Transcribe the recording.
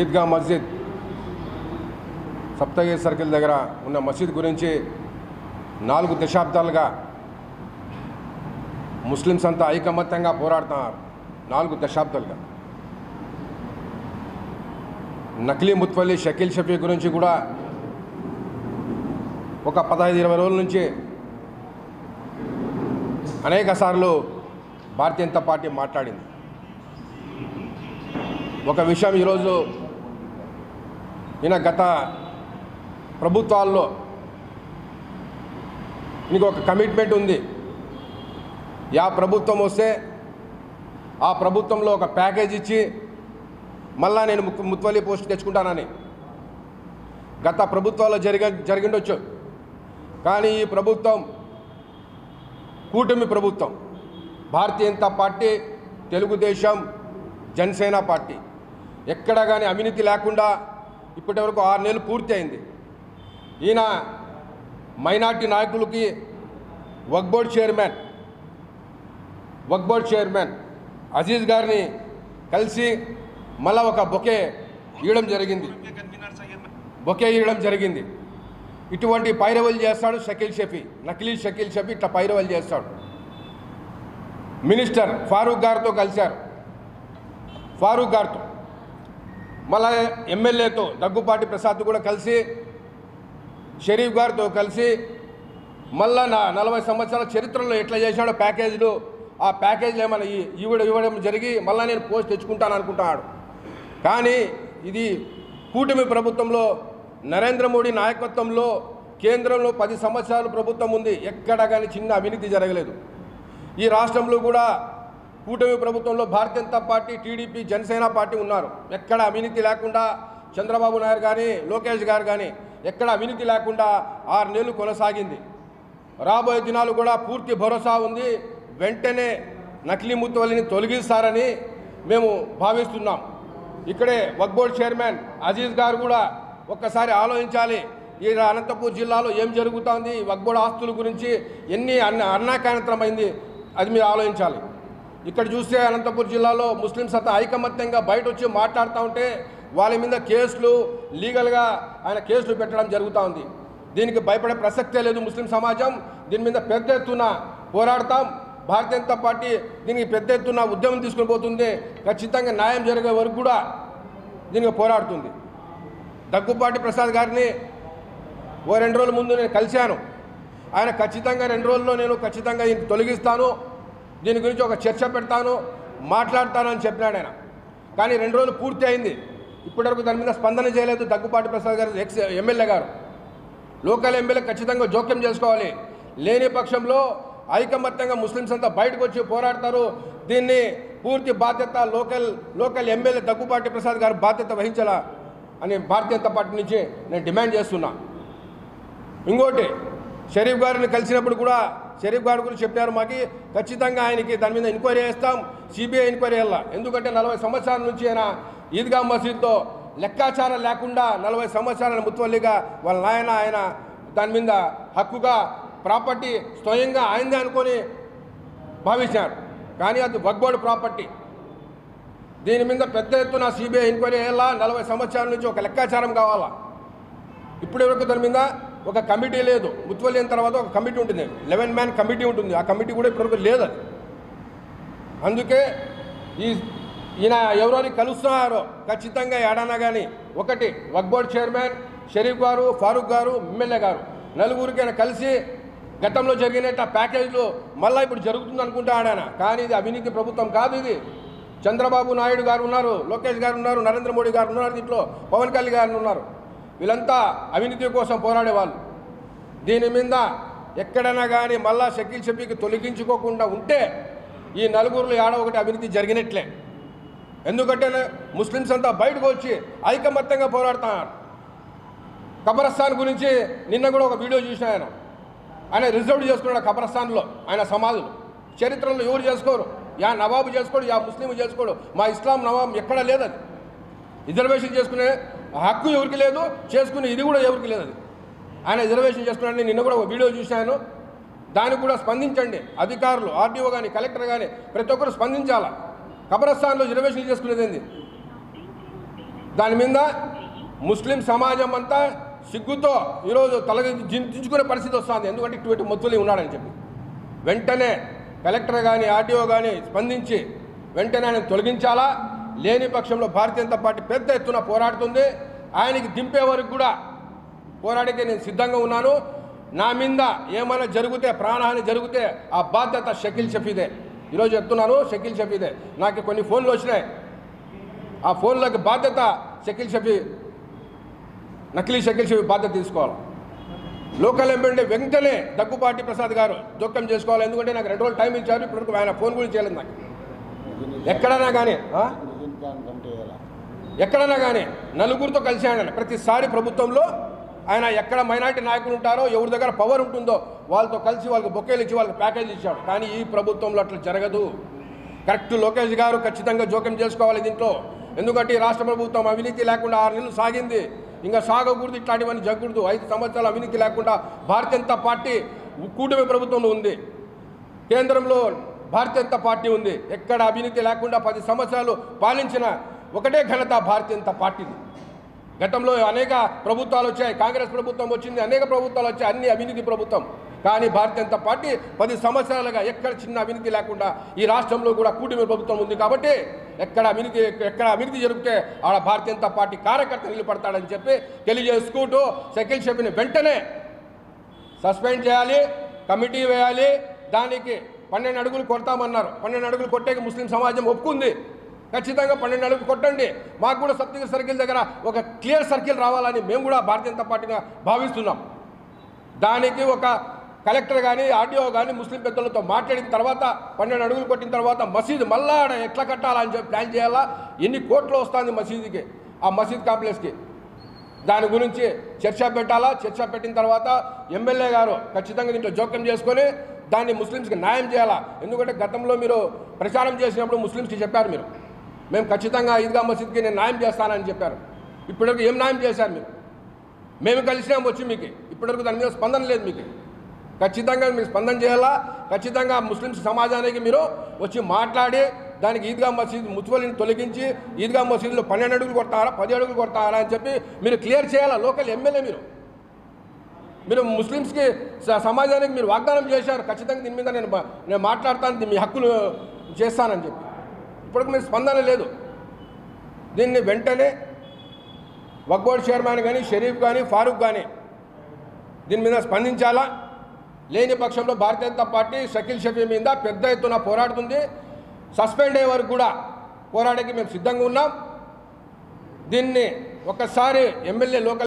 ఈద్గా మస్జిద్ Saptagiri circle దగ్గర ఉన్న మసీద్ గురించి నాలుగు దశాబ్దాలుగా ముస్లిమ్స్ అంతా ఐకమత్యంగా పోరాడుతున్నారు. నాలుగు దశాబ్దాలుగా. నకిలీ ముత్వల్లి షకీల్ షఫీ గురించి కూడా ఒక పదహైదు ఇరవై రోజుల నుంచి అనేక సార్లు భారతీయ జనతా పార్టీ మాట్లాడింది. ఒక విషయం ఈరోజు ఈయన గత ప్రభుత్వాల్లో నీకు ఒక కమిట్మెంట్ ఉంది. యా ప్రభుత్వం వస్తే ఆ ప్రభుత్వంలో ఒక ప్యాకేజ్ ఇచ్చి మళ్ళా నేను ముత్వల్లి పోస్ట్ తెచ్చుకుంటానని. గత ప్రభుత్వాల్లో జరిగ జరిగిండొచ్చు. కానీ ఈ ప్రభుత్వం కూటమి ప్రభుత్వం భారతీయ జనతా పార్టీ తెలుగుదేశం జనసేన పార్టీ ఎక్కడ కానీ అవినీతి లేకుండా ఇప్పటివరకు ఆరు నెలలు పూర్తి అయింది ఈయన మైనార్టీ నాయకులకి Waqf board chairman Waqf board chairman Aziz గారిని కలిసి మళ్ళా ఒక బొకే ఇవ్వడం జరిగింది. బొకే ఇవ్వడం జరిగింది. ఇటువంటి పైరవలు చేస్తాడు షకీల్ షఫీ నకిలీ షకీల్ షఫీ ఇట్లా పైరవలు చేస్తాడు. మినిస్టర్ ఫారూక్ గారితో కలిశారు. ఫారూక్ గారితో. మళ్ళా ఎమ్మెల్యేతో దగ్గుపాటి ప్రసాద్ కూడా కలిసి షరీఫ్ గారితో కలిసి మళ్ళా నా నలభై సంవత్సరాల చరిత్రలో ఎట్లా చేశాడో ప్యాకేజీలు ఆ ప్యాకేజీలు ఏమైనా ఇవ్వడం ఇవ్వడం జరిగి మళ్ళా నేను పోస్ట్ తెచ్చుకుంటాను అనుకుంటున్నాడు కానీ ఇది కూటమి ప్రభుత్వంలో నరేంద్ర మోడీ నాయకత్వంలో కేంద్రంలో పది సంవత్సరాలు ప్రభుత్వం ఉంది. ఎక్కడ కానీ చిన్న అవినీతి జరగలేదు. ఈ రాష్ట్రంలో కూడా కూటమి ప్రభుత్వంలో Bharatiya Janata party TDP Janasena party ఉన్నారు. ఎక్కడ అవినీతి లేకుండా చంద్రబాబు నాయుడు కానీ లోకేష్ గారు కానీ ఎక్కడ అవినీతి లేకుండా ఆరు నెలలు కొనసాగింది. రాబోయే దినాలు కూడా పూర్తి భరోసా ఉంది. వెంటనే నకిలీ ముత్తువల్లిని తొలగిస్తారని మేము భావిస్తున్నాం. ఇక్కడే వక్బోర్డ్ చైర్మన్ అజీజ్ గారు కూడా ఒక్కసారి ఆలోచించాలి. ఈ అనంతపూర్ జిల్లాలో ఏం జరుగుతోంది? వక్బోర్డ్ ఆస్తుల గురించి ఎన్ని అన్న అన్నాకానంతరమైంది అది మీరు ఆలోచించాలి. ఇక్కడ చూస్తే అనంతపూర్ జిల్లాలో ముస్లింస్ అంతా ఐకమత్యంగా బయట వచ్చి మాట్లాడుతూ ఉంటే వాళ్ళ మీద కేసులు లీగల్గా ఆయన కేసులు పెట్టడం జరుగుతూ ఉంది. దీనికి భయపడే ప్రసక్తే లేదు ముస్లిం సమాజం. దీని మీద పెద్ద ఎత్తున పోరాడతాం. భారతీయ జనతా పార్టీ దీనికి పెద్ద ఎత్తున ఉద్యమం తీసుకుని పోతుంది. ఖచ్చితంగా న్యాయం జరిగే వరకు కూడా దీనికి పోరాడుతుంది. దగ్గుపాటి ప్రసాద్ గారిని ఓ రెండు రోజుల ముందు నేను కలిశాను. ఆయన ఖచ్చితంగా రెండు రోజుల్లో నేను ఖచ్చితంగా దీన్ని తొలగిస్తాను. దీని గురించి ఒక చర్చ పెడతాను మాట్లాడతానని చెప్పినాడు ఆయన. కానీ రెండు రోజులు పూర్తి అయింది. ఇప్పటివరకు దాని మీద స్పందన చేయలేదు. Daggupati Prasad garu ex MLA garu. Local MLA ఖచ్చితంగా జోక్యం చేసుకోవాలి. లేని పక్షంలో ఐకమత్యంగా ముస్లిమ్స్ అంతా బయటకు వచ్చి పోరాడతారు. దీన్ని పూర్తి బాధ్యత local local MLA Daggupati Prasad garu బాధ్యత వహించాలా అని భారతీయ జనతా పార్టీ నుంచి నేను డిమాండ్ చేస్తున్నా. ఇంకోటి షరీఫ్ గారిని కలిసినప్పుడు కూడా షరీఫ్ గారు గురించి చెప్పారు మాకు. ఖచ్చితంగా ఆయనకి దాని మీద ఎంక్వైరీ చేస్తాం. సిబిఐ ఎంక్వైరీ వెళ్ళా ఎందుకంటే నలభై సంవత్సరాల నుంచి ఆయన ఈద్గా మసీద్తో లెక్కాచారం లేకుండా నలభై సంవత్సరాల ముత్వల్లిగా వాళ్ళ నాయన ఆయన దాని మీద హక్కుగా ప్రాపర్టీ స్వయంగా ఆయనదే అనుకొని భావించారు. కానీ అది వగ్బోర్డు ప్రాపర్టీ. దీని మీద పెద్ద ఎత్తున సిబిఐ ఎంక్వైరీ అయ్యేలా నలభై సంవత్సరాల నుంచి ఒక లెక్కాచారం కావాలా? ఇప్పటివరకు దాని మీద ఒక కమిటీ లేదు. ముత్వల్లి అయిన తర్వాత ఒక కమిటీ ఉంటుంది. లెవెన్ మ్యాన్ కమిటీ ఉంటుంది. ఆ కమిటీ కూడా ఇప్పటివరకు లేదు అది. అందుకే ఈ ఈయన ఎవరెవరి కలుస్తున్నారో ఖచ్చితంగా ఏడానా కానీ ఒకటి వక్బోర్డ్ చైర్మన్ షరీఫ్ గారు ఫారూక్ గారు ఎమ్మెల్యే గారు. నలుగురికి ఆయన కలిసి గతంలో జరిగినట్టు ఆ ప్యాకేజీలు మళ్ళీ ఇప్పుడు జరుగుతుంది అనుకుంటా ఆడానా? కానీ ఇది అవినీతి ప్రభుత్వం కాదు ఇది. చంద్రబాబు నాయుడు గారు ఉన్నారు లోకేష్ గారు ఉన్నారు నరేంద్ర మోడీ గారు ఉన్నారు దీంట్లో పవన్ కళ్యాణ్ గారు ఉన్నారు. వీళ్ళంతా అవినీతి కోసం పోరాడేవాళ్ళు. దీని మీద ఎక్కడైనా కానీ మళ్ళా షకీల్ షఫీకి తొలగించుకోకుండా ఉంటే ఈ నలుగురులో ఏడో ఒకటి అవినీతి జరిగినట్లే. ఎందుకంటే ముస్లిమ్స్ అంతా బయటకు వచ్చి ఐకమత్యంగా పోరాడుతున్నారు. కబరస్థాన్ గురించి నిన్న కూడా ఒక వీడియో చూసిన ఆయన. ఆయన రిజర్వ్ చేసుకున్నాడు ఆ కబరస్థాన్లో ఆయన సమాధులు. చరిత్రలో ఎవరు చేసుకోరు? యా నవాబు చేసుకోడు యా ముస్లిం చేసుకోడు. మా ఇస్లాం నవాబు ఎక్కడ లేదు రిజర్వేషన్ చేసుకునే హక్కు ఎవరికి లేదు చేసుకునే ఇది కూడా ఎవరికి లేదు అది. ఆయన రిజర్వేషన్ చేసుకున్నాడని నిన్న కూడా ఒక వీడియో చూశాను. దానికి కూడా స్పందించండి. అధికారులు ఆర్డీఓ కానీ కలెక్టర్ కానీ ప్రతి ఒక్కరు స్పందించాలా? కబరస్థాన్లో రిజర్వేషన్ చేసుకునేది దాని మీద ముస్లిం సమాజం అంతా సిగ్గుతో ఈరోజు తల జించుకునే పరిస్థితి వస్తుంది. ఎందుకంటే ఇటువంటి మొత్తులు ఉన్నాడని చెప్పి. వెంటనే కలెక్టర్ కానీ ఆర్టీఓ కానీ స్పందించి వెంటనే ఆయన తొలగించాలా? లేని పక్షంలో భారతీయ జనతా పార్టీ పెద్ద ఎత్తున పోరాడుతుంది. ఆయనకి దింపే వరకు కూడా పోరాడికి నేను సిద్ధంగా ఉన్నాను. నా మీద ఏమైనా జరిగితే ప్రాణహాని జరిగితే ఆ బాధ్యత షకిల్ షఫీదే. ఈరోజు చెప్తున్నాను షకిల్ షఫీదే. నాకు కొన్ని ఫోన్లు వచ్చినాయి. ఆ ఫోన్లకు బాధ్యత షకిల్ షఫీ నకిలీ షకిల్ షఫీ బాధ్యత తీసుకోవాలి. లోకల్ ఎమ్మెల్యే వెంటనే దగ్గుపాటి ప్రసాద్ గారు జోక్యం చేసుకోవాలి. ఎందుకంటే నాకు రెండు రోజులు టైం ఇచ్చారు ఇప్పుడు ఆయన ఫోన్ కూడా చేయలేదు నాకు. ఎక్కడైనా కానీ ఎక్కడన్నా ఎక్కడైనా కానీ నలుగురితో కలిసి ఆయన ప్రతిసారి ప్రభుత్వంలో ఆయన ఎక్కడ మైనార్టీ నాయకులు ఉంటారో ఎవరి దగ్గర పవర్ ఉంటుందో వాళ్ళతో కలిసి వాళ్ళకి బొక్కేలు ఇచ్చి వాళ్ళకి ప్యాకేజ్ ఇచ్చాడు. కానీ ఈ ప్రభుత్వంలో అట్లా జరగదు. కరెక్ట్ లోకేష్ గారు ఖచ్చితంగా జోక్యం చేసుకోవాలి దీంట్లో. ఎందుకంటే రాష్ట్ర ప్రభుత్వం అవినీతి లేకుండా ఆరు నెలలు సాగింది. ఇంకా సాగకూడదు ఇట్లాంటివన్నీ జరగకూడదు. ఐదు సంవత్సరాలు అవినీతి లేకుండా భారతీయ జనతా పార్టీ కూటమి ప్రభుత్వంలో ఉంది. కేంద్రంలో భారతీయ జనతా పార్టీ ఉంది. ఎక్కడ అవినీతి లేకుండా పది సంవత్సరాలు పాలించిన ఒకటే ఘనత భారతీయ జనతా పార్టీది. గతంలో అనేక ప్రభుత్వాలు వచ్చాయి. కాంగ్రెస్ ప్రభుత్వం వచ్చింది అనేక ప్రభుత్వాలు వచ్చాయి అన్ని అవినీతి ప్రభుత్వం. కానీ భారతీయ జనతా పార్టీ పది సంవత్సరాలుగా ఎక్కడ చిన్న అవినీతి లేకుండా ఈ రాష్ట్రంలో కూడా కూటమి ప్రభుత్వం ఉంది కాబట్టి ఎక్కడ అవినీతి ఎక్కడ అవినీతి జరిగితే ఆడ భారతీయ జనతా పార్టీ కార్యకర్త నిలబడతాడని చెప్పి తెలియజేసుకుంటూ సెకిల్ షెఫ్ని వెంటనే సస్పెండ్ చేయాలి కమిటీ వేయాలి దానికి పన్నెండు అడుగులు కొడతామన్నారు. పన్నెండు అడుగులు కొట్టేకి ముస్లిం సమాజం ఒప్పుకుంది. ఖచ్చితంగా పన్నెండు అడుగులు కొట్టండి. మాకు కూడా సప్తగిరి సర్కిల్ దగ్గర ఒక క్లియర్ సర్కిల్ రావాలని మేము కూడా భారతీయ జనతా పార్టీగా భావిస్తున్నాం. దానికి ఒక కలెక్టర్ కానీ ఆర్డీఓ కానీ ముస్లిం పెద్దలతో మాట్లాడిన తర్వాత పన్నెండు అడుగులు కొట్టిన తర్వాత మసీదు మళ్ళా ఆడ ఎట్లా కట్టాలని చెప్పి ప్లాన్ చేయాలా? ఎన్ని కోట్లు వస్తుంది మసీదుకి ఆ మసీద్ కాంప్లెక్స్కి? దాని గురించి చర్చ పెట్టాలా? చర్చ పెట్టిన తర్వాత ఎమ్మెల్యే గారు ఖచ్చితంగా దీంట్లో జోక్యం చేసుకొని దాన్ని ముస్లిమ్స్కి న్యాయం చేయాలా? ఎందుకంటే గతంలో మీరు ప్రచారం చేసినప్పుడు ముస్లిమ్స్కి చెప్పారు మీరు. మేము ఖచ్చితంగా ఈద్గా మసీద్కి నేను న్యాయం చేస్తానని చెప్పారు. ఇప్పటివరకు ఏం న్యాయం చేశారు మీరు? మేము కలిసినాం వచ్చి మీకు. ఇప్పటివరకు దాని మీద స్పందన లేదు మీకు. ఖచ్చితంగా మీరు స్పందన చేయాలా? ఖచ్చితంగా ముస్లిమ్స్ సమాజానికి మీరు వచ్చి మాట్లాడి దానికి ఈద్గా మసీద్ ముత్వలిని తొలగించి ఈద్గా మసీదులో పన్నెండు అడుగులు కొడతారా పది అడుగులు కొడతారా అని చెప్పి మీరు క్లియర్ చేయాలా? లోకల్ ఎమ్మెల్యే మీరు. మీరు ముస్లిమ్స్కి స- సమాజానికి మీరు వాగ్దానం చేశారు ఖచ్చితంగా దీని మీద నేను మా- నేను మాట్లాడతాను మీ హక్కులు చేస్తానని చెప్పి. ఇప్పటికి మీరు స్పందన లేదు. దీన్ని వెంటనే వక్బోర్డ్ చైర్మన్ కానీ షరీఫ్ కానీ ఫారూక్ కానీ దీని మీద స్పందించాలా? లేని పక్షంలో భారతీయ జనతా పార్టీ షకీల్ షఫీ మీద పెద్ద ఎత్తున పోరాడుతుంది. సస్పెండ్ అయ్యే వరకు కూడా పోరాడడానికి మేము సిద్ధంగా ఉన్నాం. దీన్ని ఒకసారి ఎమ్మెల్యే లోకల్